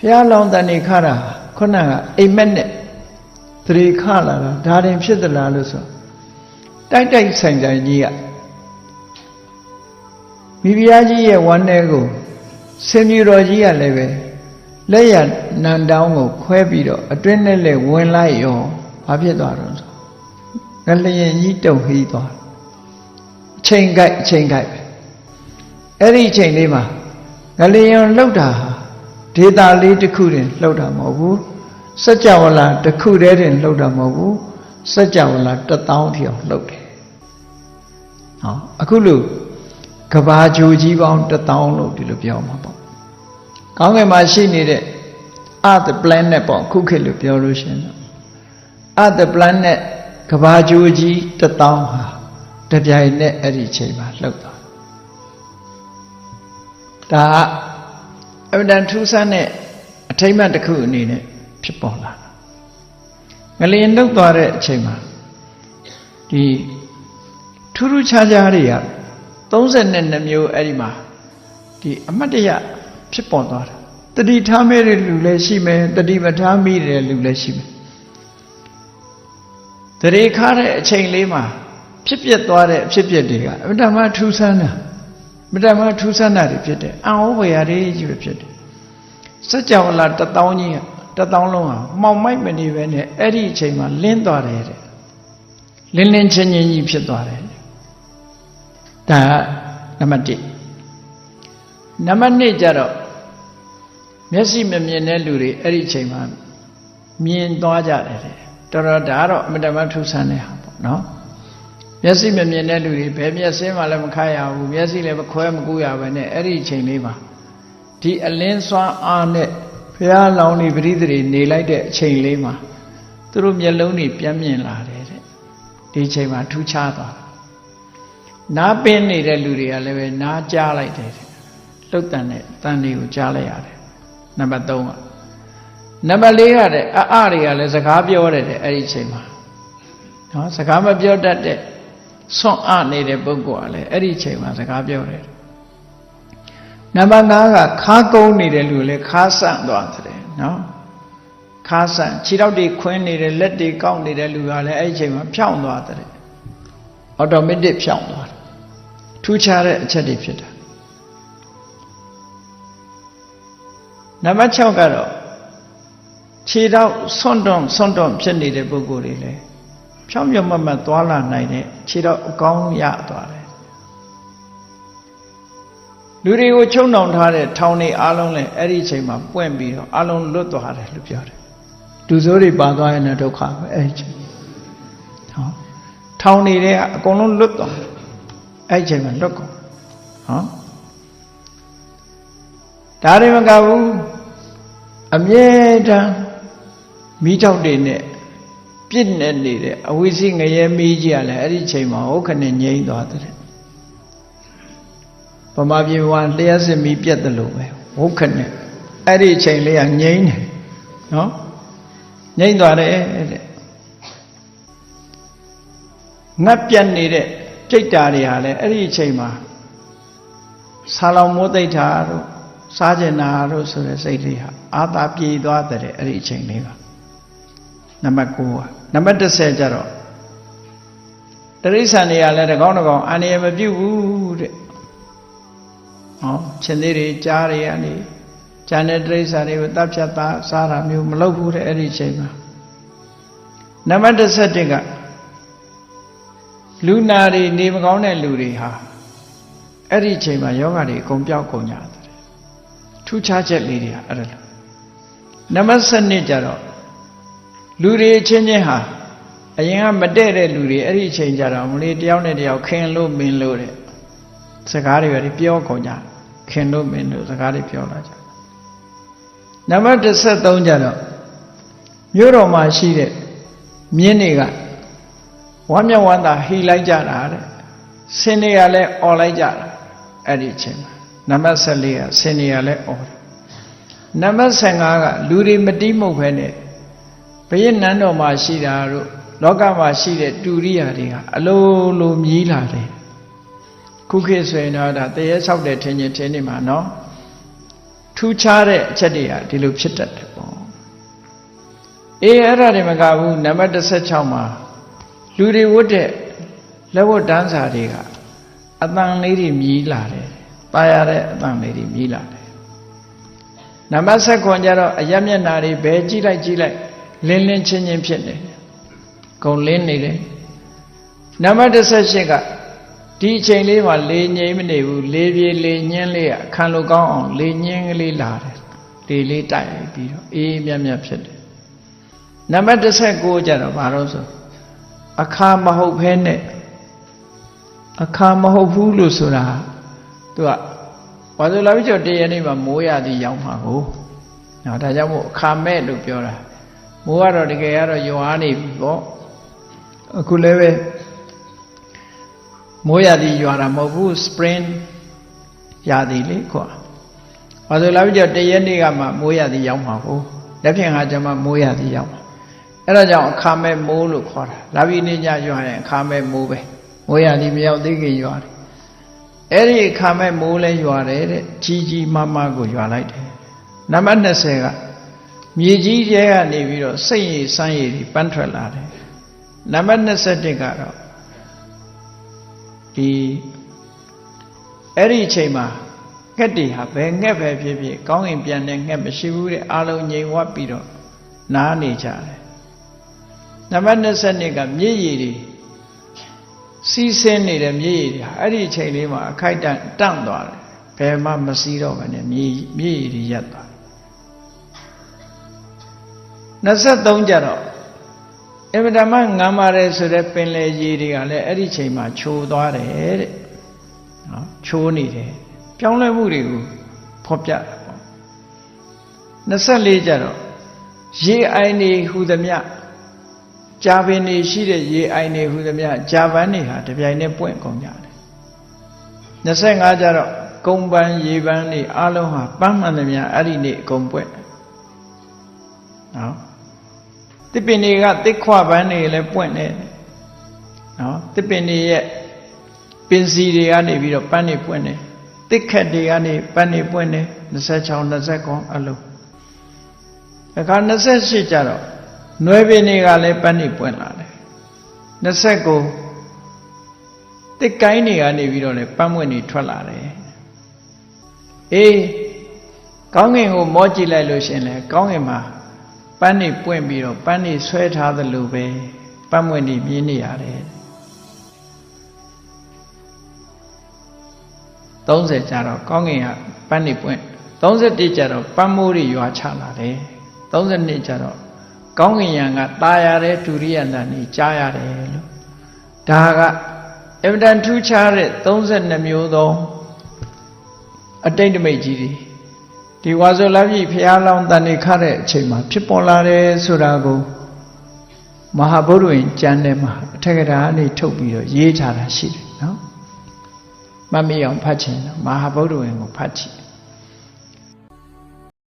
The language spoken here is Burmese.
ဘုရားလောင်းတန်နေခါတာခုနကအိမ်မက်နဲ့သတိခလာတာဒါရင်ဖြစ်သလားလို့ဆိုတိုက်တိုက်ဆိုင်ဆိုင်ကြီးကမိဖုရားကြီးရဲ့ဝမ်းထဲကိုဆင်မြူတော်ကြီးကလည်းပဲလက်ရနန်တောင်းကိုခွဲပြီးတော့အတွင်းနဲ့လည်းဝင်လိုက်ရောဘာဖြစ်သွားတော့ဆိုငလျင်ကြီးတုံဟီးသွားအချိန်ကြိုက်အချိန်ကြိုက်ပဲအဲ့ဒီအချိန်လေးမှာငလျင်လှုပ်တာဟာ ဒေတာလေးတစ်ခုတင်လှုပ်တာမဟုတ်ဘူးစัจ java လာတစ်ခုတည်းတင်လှုပ်တာမဟုတ်ဘူးစัจ java လာတစ်သောင်းထီအောင်လှုပ်တယ်ဟောအခုလို့ကဘာဂျိုကြီးပေါင်းတစ်သောင်းလို့ဒီလိုပြောမှာပေါ့ကောင်းကင်မှာရှိနေတဲ့ earth planet ပေါ့ခုခေတ်လို့ပြောလို့ရှိရင်တော့ earth planet ကဘာဂျိုကြီးတစ်သောင်းဟာတပြိုင်နဲ့အဲ့ဒီအချိန်မှာလှုပ်သွားဒါက အမှန်တန်ထူးဆန်းတဲ့အထိမ့်မှတ်တစ်ခုအနေနဲ့ဖြစ်ပေါ်လာတာငလျင်လှုပ်သွားတဲ့အချိန်မှာဒီထူးထူးခြားခြားတွေက32မျိုးအဲ့ဒီမှာဒီအမတ်တရဖြစ်ပေါ်သွားတာတတိထားမဲ့တဲ့လူလည်းရှိမယ်တတိမထားမိတဲ့လူလည်းရှိမယ်တရေခါတဲ့အချိန်လေးမှာဖြစ်ပျက်သွားတဲ့အဖြစ်ပျက်တွေကအမှန်တမ်းထူးဆန်းတာအ မှန်တမ်းထူးဆန်းတာတွေဖြစ်တယ်အံ့ဩဖွယ်ရာတွေကြီးပဲဖြစ်တယ်စัจ java လာတသောင်းကြီးကတသောင်းလုံးဟာမှောင်မိုက်မနေပဲနဲ့အဲ့ဒီအချိန်မှာလင်းသွားတယ်တဲ့လင်းလင်းချင်းချင်းကြီးဖြစ်သွားတယ်ဒါကနံပါတ်1နံပါတ်2ကျတော့မျက်စိမမြင်တဲ့လူတွေအဲ့ဒီအချိန်မှာမြင်သွားကြတယ်တဲ့တော်တော်ဒါကတော့အမတမထူးဆန်းတဲ့ဟာပေါ့နော် မျက်စိမမြင်တဲ့လူတွေဘယ်မျက်စင်းမှလည်းမခတ်ရဘူးမျက်စိလည်းမခွဲမကူးရပဲနဲ့အဲ့ဒီအချိန်လေးမှာဒီအလင်းစွမ်းအားနဲ့ဘုရားလောင်းနေပရိသေတွေနေလိုက်တဲ့အချိန်လေးမှာသူတို့မျက်လုံးတွေပြမ်းမြင်လာတယ်တဲ့ဒီအချိန်မှာထူးခြားသွားနားပင်းနေတဲ့လူတွေကလည်းပဲနားကြားလိုက်တယ်တဲ့လှုပ်တန်တဲ့တန်တွေကိုကြားလိုက်ရတယ်နံပါတ်3ကနံပါတ်4ကတဲ့အအတွေကလည်းစကားပြောရတယ်တဲ့အဲ့ဒီအချိန်မှာနော်စကားမပြောတတ်တဲ့ ဆွန့်အနေတဲ့ပုဂ္ဂိုလ်ကလည်းအဲ့ဒီအချိန်မှာစကားပြောတယ်နံပါတ်5ကခါကုန်းနေတဲ့လူလည်းခါဆန့်သွားတယ်နော်ခါဆန့်ခြေထောက်တွေခွင်းနေတဲ့လက်တွေကောက်နေတဲ့လူကလည်းအဲ့ဒီအချိန်မှာဖြောင်းသွားတယ်အော်တိုမက်တစ်ဖြောင်းသွားတယ်ထူးခြားတဲ့အချက်တွေဖြစ်တာနံပါတ်6ကတော့ခြေတော့ဆွန့်တွန့်ဆွန့်တွန့်ဖြစ်နေတဲ့ပုဂ္ဂိုလ်တွေလည်း ဖြောင်းပြမတ်မတ်သွားလာနိုင်တဲ့ခြေတော့အကောင်းရသွားတယ်လူတွေကိုချုံနှောင်ထားတဲ့ထောင်တွေအားလုံးလည်းအဲ့ဒီအချိန်မှာပွင့်ပြီးတော့အားလုံးလွတ်သွားတယ်လို့ပြောတယ်ဒုစိုးတွေပါသွားရင်လည်းဒုက္ခပဲအဲ့ဒီအချိန်ဟောထောင်တွေကအကုန်လုံးလွတ်သွားတယ်အဲ့ဒီအချိန်မှာလွတ်ကုန်ဟောဒါတွေမကဘူးအမြဲတမ်းမိကြောက်တွေနဲ့ ပြစ်နေနေတဲ့အဝိစီငရဲမီးကြီးကလည်းအဲ့ဒီချိန်မှာဟုတ်ခနဲ့ငြိမ့်သွားတယ်ဗမာပြည်မှာလျှက်စစ်မီးပြတ်တယ်လို့ပဲဟုတ်ခနဲ့အဲ့ဒီချိန်လေးကငြိမ့်တယ်နော်ငြိမ့်သွားတယ်တဲ့ငတ်ပြတ်နေတဲ့ကြိတ်တာတွေဟာလည်းအဲ့ဒီချိန်မှာဆာလောင်မိုးသိပ်တာတို့စားကျင်တာတို့ဆိုတဲ့စိတ်လေးဟာအာသာပြေသွားတဲ့အဲ့ဒီအချိန်လေးပါ နံပါတ်9ကနံပါတ်10ကျတော့တရိษံတွေကလည်းတကောင်းတကောင်းအန္တရာယ်မပြုတ်ဘူးတဲ့ဟောရှင်သေးတွေကြားတွေကနေကျန်တဲ့တရိษံတွေကိုတပ်ဖြတ်သားစားတာမျိုးမလုပ်ဘူးတဲ့အဲ့ဒီအချိန်မှာနံပါတ်17ကလူနာတွေနေမကောင်းတဲ့လူတွေဟာအဲ့ဒီအချိန်မှာယောဂတွေအကုန်ပြောက်ကုန်ကြတယ်ထူးခြားချက်လေးတွေအဲ့ဒါလို့နံပါတ်7ကျတော့ လူတွေချင်းချင်းဟာအရင်ကမတည့်တဲ့လူတွေအဲ့ဒီအချိန်ကျတော့မလေးတယောက်နဲ့တယောက်ခင်လို့မင်းလို့တဲ့စကားတွေပဲပြောကုန်ကြခင်လို့မင်းလို့စကားတွေပြောလာကြနံပါတ်13ကျတော့မြို့တော်မှာရှိတဲ့မြင်းတွေကဝမ်းမြောက်ဝမ်းသာဟီလိုက်ကြတာတဲ့ဆင်းတွေကလည်းអော်လိုက်ကြတာအဲ့ဒီအချိန်မှာနံပါတ်14ကဆင်းတွေကလည်းអော်တယ်နံပါတ်15ကလူတွေမတိမုတ်ဖဲနဲ့ ဘယင်းနန်းတော်မှာရှိတာတို့လောကမှာရှိတဲ့တူရိယာတွေဟာအလိုလိုမြည်လာတယ်ခုခေတ်ဆိုရင်တော့ဒါတရေဆောက်တဲ့ထင်ချင်းထင်နေမှာနော်ထထူးခြားတဲ့အချက်တွေကဒီလိုဖြစ်တတ်တယ်ပေါ့အေးအဲ့ဒါတွေမကဘူးနံပါတ်16မှာလူတွေဝတ်တဲ့လက်ဝတ်တန်းစာတွေကအတန်လေးတွေမြည်လာတယ်။ပါရတဲ့အတန်လေးတွေမြည်လာတယ်။နံပါတ်7ကျတော့အယက်မျက်နာတွေဘဲကြည့်လိုက်ကြည့်လိုက် လင်းလင်းချင်းချင်းဖြစ်နေတယ်။ကုန်လင်းနေတယ်။နံပါတ်18ကဒီအချိန်လေးမှာလေငြိမ်မနေဘူးလေပြေလေညင်းလေးအခန်းလိုကောင်းအောင်လေညင်းကလေးလာတယ်။လေလေးတိုက်ပြီးတော့အေးမြတ်မြတ်ဖြစ်တယ်။နံပါတ်19ကျတော့ဘာလို့ဆိုအခါမဟုတ်ဖဲနဲ့အခါမဟုတ်ဘူးလို့ဆိုတာသူကဘာလို့လာပြီးကျော်တရနေ့မှာမိုးရသည်ရောက်မှာကိုနော်ဒါကြောင့်မို့အခါမဲ့လို့ပြောတာ မိုးကတော့တကယ်ကတော့ရွာနေပြီပေါ့အခုလည်းပဲမိုးရသည်ရွာတာမဟုတ်ဘူး spring ရသည်လေခွာဘာလို့လာပြီးကျော်တရနေ့ကမှမိုးရသည်ရောက်မှာကိုလက်ဖြင့်ဟာကျမှမိုးရသည်ရောက်မှာအဲ့ဒါကြောင့်အခါမဲ့မိုးလို့ခေါ်တာလာပြီးနေကြရွာရင်အခါမဲ့မိုးပဲမိုးရသည်မရောက်သေးခင်ရွာတယ်အဲ့ဒီအခါမဲ့မိုးလဲရွာတယ်တဲ့ကြီးကြီးမားမားကိုရွာလိုက်တယ်နံပါတ်20က မြေကြီးကျဲကနေပြီးတော့စိတ်ရည်စမ်းရည်ပန်းထွက်လာတယ်နံပါတ်21ကတော့ဒီအဲ့ဒီအချိန်မှာငှက်တွေဟာဘယ်ငှက်ပဲဖြစ်ဖြစ်ကောင်းရင်ပြန်တဲ့ငှက်မရှိဘူးတဲ့အာလုံးငြိမ်ဝတ်ပြီးတော့နားနေကြတယ်နံပါတ်22ကမြည်ရည်တွေစီးဆင်းနေတဲ့မြည်ရည်တွေဟာအဲ့ဒီအချိန်လေးမှာအခိုက်တန့်တန့်သွားတယ်ဘယ်မှမစီးတော့ဘဲနဲ့မြည်မြည်ရည်တွေရပ်သွား 23ကြတော့အမတမငံမာရဲဆိုတဲ့ပင်လေရည်တွေကလည်းအဲ့ဒီချိန်မှာခြိုသွားတယ်တဲ့နော်ခြိုးနေတယ်ပြောင်းလဲမှုတွေကိုဖော်ပြတာပေါ့24ကြတော့ရေအိုင်နေဟူသမျှကြာပင်နေရှိတဲ့ရေအိုင်နေဟူသမျှကြာပန်းတွေဟာတပြိုင်တည်းပွင့်ကုန်ကြတယ်25ကြတော့ကုံပန်းရေပန်းတွေအလုံးဟာပန်းမှန်သမျှအဲ့ဒီနေ့အကုန်ပွင့်နော် တစ်ပင်တွေကတစ်ခွပန်းတွေလည်းပွင့်နေတယ်နော်တစ်ပင်တွေရဲ့ပင်စီတွေကနေပြီးတော့ပန်းတွေပွင့်နေတစ်ခက်တွေကနေပန်းတွေပွင့်နေ26 29အလုံးအခါ28ကျတော့နွယ်ပင်တွေကလည်းပန်းတွေပွင့်လာတယ်29တစ်ကိုင်းတွေကနေပြီးတော့လည်းပန်းပွင့်တွေထွက်လာတယ်အေးကောင်းကင်ကိုမောကြည့်လိုက်လို့ရှင်လေကောင်းကင်မှာ ပန်းနေပွင့်ပြီးတော့ပန်းနေဆွဲထားသလိုပဲပန်းမွင့်နေမြင်နေရတယ်30ကျတော့ကောင်းကင်ကပန်းနေပွင့်31ကျတော့ပန်းမိုးတွေရွာချလာတယ်32ကျတော့ကောင်းကင်ယံကตาရတဲ့ဒုရိယနာနေကြားရတယ်လို့ဒါကအင်မတန်ထူးခြားတဲ့32မျိုးသောအတိတ်တမိတ်ကြီးတွေ ဒီဝါဆိုလာပြီဖះလောင်းတန်နေခတဲ့အချိန်မှာဖြစ်ပေါ်လာတယ်ဆိုတာကိုမဟာဗုဒ္ဓဝင်ကျမ်းထဲမှာအထက်ကရာကနေထုတ်ပြီးတော့ရေးထားတာရှိတယ်နော်မမေ့အောင်ဖတ်ချင်တော့မဟာဗုဒ္ဓဝင်ကိုဖတ်ကြည့်